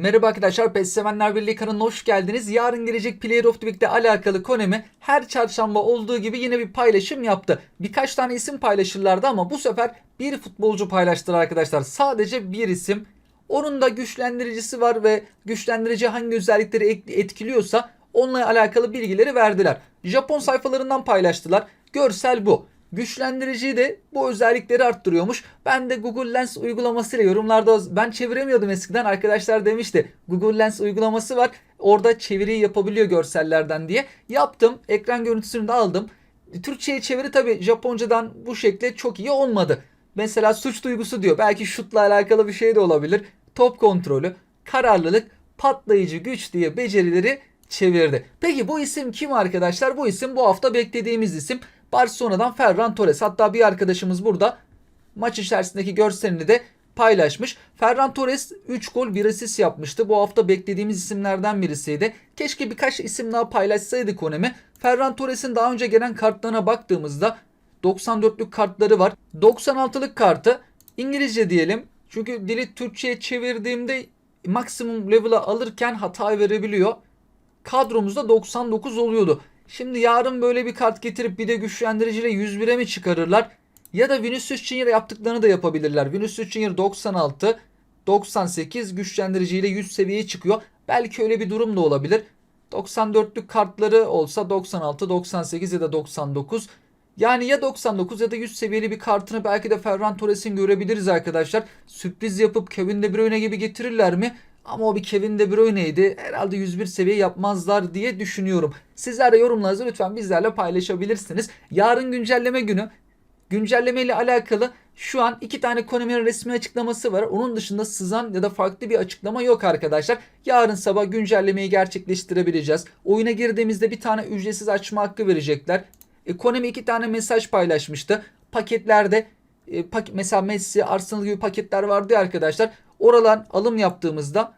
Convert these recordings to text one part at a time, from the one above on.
Merhaba arkadaşlar, PES Sevenler Birliği kanalına hoş geldiniz. Yarın gelecek Player of the Week'le alakalı Konemi her çarşamba olduğu gibi yine bir paylaşım yaptı. Birkaç tane isim paylaşırlardı ama bu sefer bir futbolcu paylaştılar arkadaşlar. Sadece bir isim. Onun da güçlendiricisi var ve güçlendirici hangi özellikleri et- etkiliyorsa onunla alakalı bilgileri verdiler. Japon sayfalarından paylaştılar. Görsel bu. Güçlendirici de bu özellikleri arttırıyormuş. Ben de Google Lens uygulamasıyla yorumlarda ben çeviremiyordum eskiden. Arkadaşlar demişti Google Lens uygulaması var. Orada çeviriyi yapabiliyor görsellerden diye. Yaptım. Ekran görüntüsünü de aldım. Türkçe'ye çeviri tabi Japoncadan bu şekilde çok iyi olmadı. Mesela suç duygusu diyor. Belki şutla alakalı bir şey de olabilir. Top kontrolü, kararlılık, patlayıcı güç diye becerileri çevirdi. Peki bu isim kim arkadaşlar? Bu isim bu hafta beklediğimiz isim. Barcelona'dan Ferran Torres. Hatta bir arkadaşımız burada maç içerisindeki görselini de paylaşmış. Ferran Torres 3 gol 1 asist yapmıştı. Bu hafta beklediğimiz isimlerden birisiydi. Keşke birkaç isim daha paylaşsaydı Konemi. Ferran Torres'in daha önce gelen kartlarına baktığımızda 94'lük kartları var. 96'lık kartı İngilizce diyelim. Çünkü dili Türkçe'ye çevirdiğimde maksimum level'a alırken hata verebiliyor. Kadromuzda 99 oluyordu. Şimdi yarın böyle bir kart getirip bir de güçlendiriciyle 101'e mi çıkarırlar? Ya da Vinicius Junior yaptıklarını da yapabilirler. Vinicius Junior 96, 98 güçlendiriciyle 100 seviyeye çıkıyor. Belki öyle bir durum da olabilir. 94'lük kartları olsa 96, 98 ya da 99. Yani ya 99 ya da 100 seviyeli bir kartını belki de Ferran Torres'in görebiliriz arkadaşlar. Sürpriz yapıp Kevin De Bruyne gibi getirirler mi? Ama o bir Kevin De Bruyne'ydi. Herhalde 101 seviye yapmazlar diye düşünüyorum. Sizler de yorumlarınızı lütfen bizlerle paylaşabilirsiniz. Yarın güncelleme günü. Güncelleme ile alakalı şu an iki tane Konami'nin resmi açıklaması var. Onun dışında sızan ya da farklı bir açıklama yok arkadaşlar. Yarın sabah güncellemeyi gerçekleştirebileceğiz. Oyuna girdiğimizde bir tane ücretsiz açma hakkı verecekler. E, Konami iki tane mesaj paylaşmıştı. Paketlerde e, pak- mesela Messi, Arsenal gibi paketler vardı ya arkadaşlar. Oradan alım yaptığımızda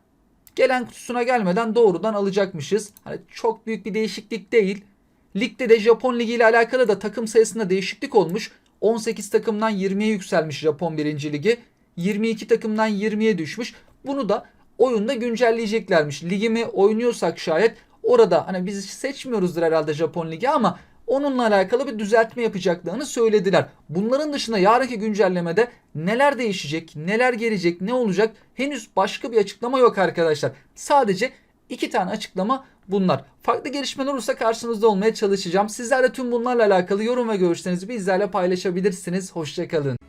gelen kutusuna gelmeden doğrudan alacakmışız. Hani çok büyük bir değişiklik değil. Ligde de Japon Ligi ile alakalı da takım sayısında değişiklik olmuş. 18 takımdan 20'ye yükselmiş Japon 1. Ligi. 22 takımdan 20'ye düşmüş. Bunu da oyunda güncelleyeceklermiş. Ligimi oynuyorsak şayet orada hani biz seçmiyoruzdur herhalde Japon Ligi ama onunla alakalı bir düzeltme yapacaklarını söylediler. Bunların dışında yarınki güncellemede neler değişecek, neler gelecek, ne olacak henüz başka bir açıklama yok arkadaşlar. Sadece iki tane açıklama bunlar. Farklı gelişmeler olursa karşınızda olmaya çalışacağım. Sizler de tüm bunlarla alakalı yorum ve görüşlerinizi bizlerle paylaşabilirsiniz. Hoşçakalın.